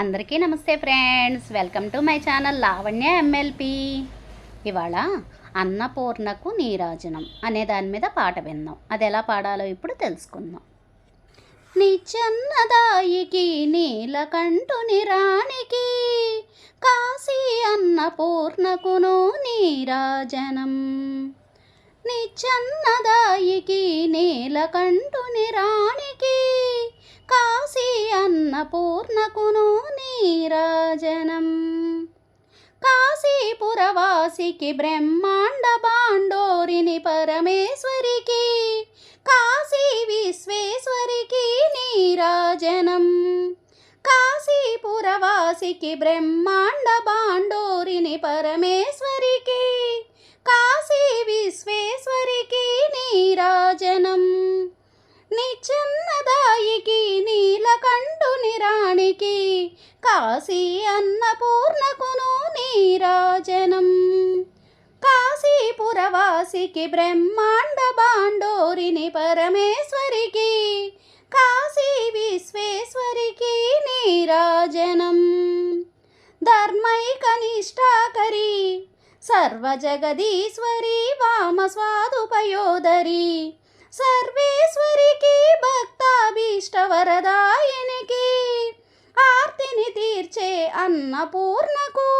అందరికీ నమస్తే friends. Welcome to my channel Lavanya MLP ఇవాళ అన్నపూర్ణకు నీరాజనం అనే దాని మీద పాట విందాం అది ఎలా పాడాలో ఇప్పుడు తెలుసుకుందాం. నిచ్చన్నదాయికి నీలకంఠుని రాణికి కాశీ అన్నపూర్ణకును నీరాజనం. నిచ్చన్నదాయికి చిన్నదాయికి నీలకంఠు అన్నపూర్ణకును నీరాజనం. కాశీపురవాసికి బ్రహ్మాండ బాండోరిని పరమేశ్వరికి కాశీ విశ్వేశ్వరికి నీరాజనం. కాశీపురవాసికి బ్రహ్మాండ బాండోరిని పరమేశ్వరికి కాశీ విశ్వేశ్వరికి నీరాజనం. నిచ్చన్నదాయికి నీలకంఠుని రాణికి కాశీ అన్నపూర్ణకును నీరాజనం. కాశీపురవాసికి బ్రహ్మాండ బాండోరిని పరమేశ్వరికి కాశీ విశ్వేశ్వరికి నీరాజనం. ధర్మైక నిష్ఠాకరి సర్వజగదీశ్వరి వామస్వాదుపయోదరి సర్వేశ్వరికి భక్తాభీష్టవరదాయనికి ఆర్తిని తీర్చే అన్నపూర్ణకు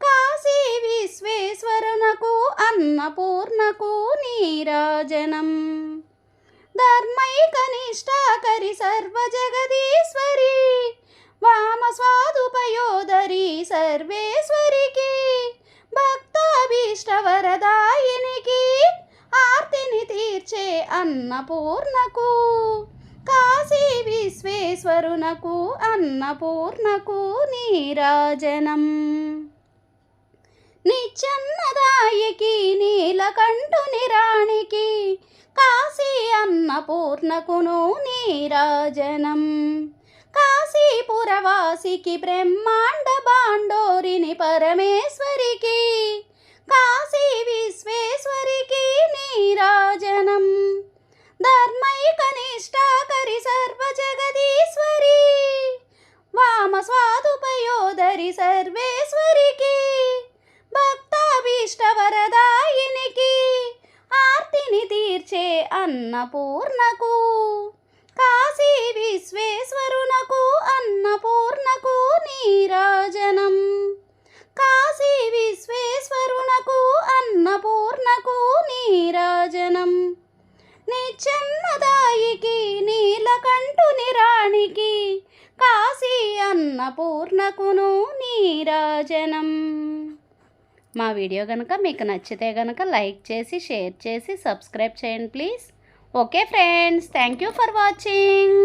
కాశీ విశ్వేశ్వరునకు అన్నపూర్ణకు నీరాజనం. ధర్మైక నిష్ఠాకరి సర్వజగదీశ్వరి వామస్వాదుపయోదరి సర్వేశ్వరికి భక్తాభీష్టవరదాయినికి ఆర్తిని తీర్చే అన్నపూర్ణకు. కాశీ విశ్వేశ్వరునకు అన్నపూర్ణకు నీరాజనం. నిచ్చన్నదాయికి నీలకంఠుని రాణికి కాశీ అన్నపూర్ణకును నీరాజనం. కాశీపురవాసికి బ్రహ్మాండ బాండోరిని పరమేశ్వరికి కనిష్టాకరి సర్వ జగదీశ్వరి వామ స్వాదుపయోధరి సర్వేశ్వరికి. భక్తాభీష్టవరదాయినికి ఆర్తిని తీర్చే అన్నపూర్ణకు. కాశీ విశ్వేశ్వరు అన్నపూర్ణకును నీరాజనం. మా వీడియో కనుక మీకు నచ్చితే కనుక లైక్ చేసి షేర్ చేసి సబ్స్క్రైబ్ చేయండి please. Okay friends thank you for watching.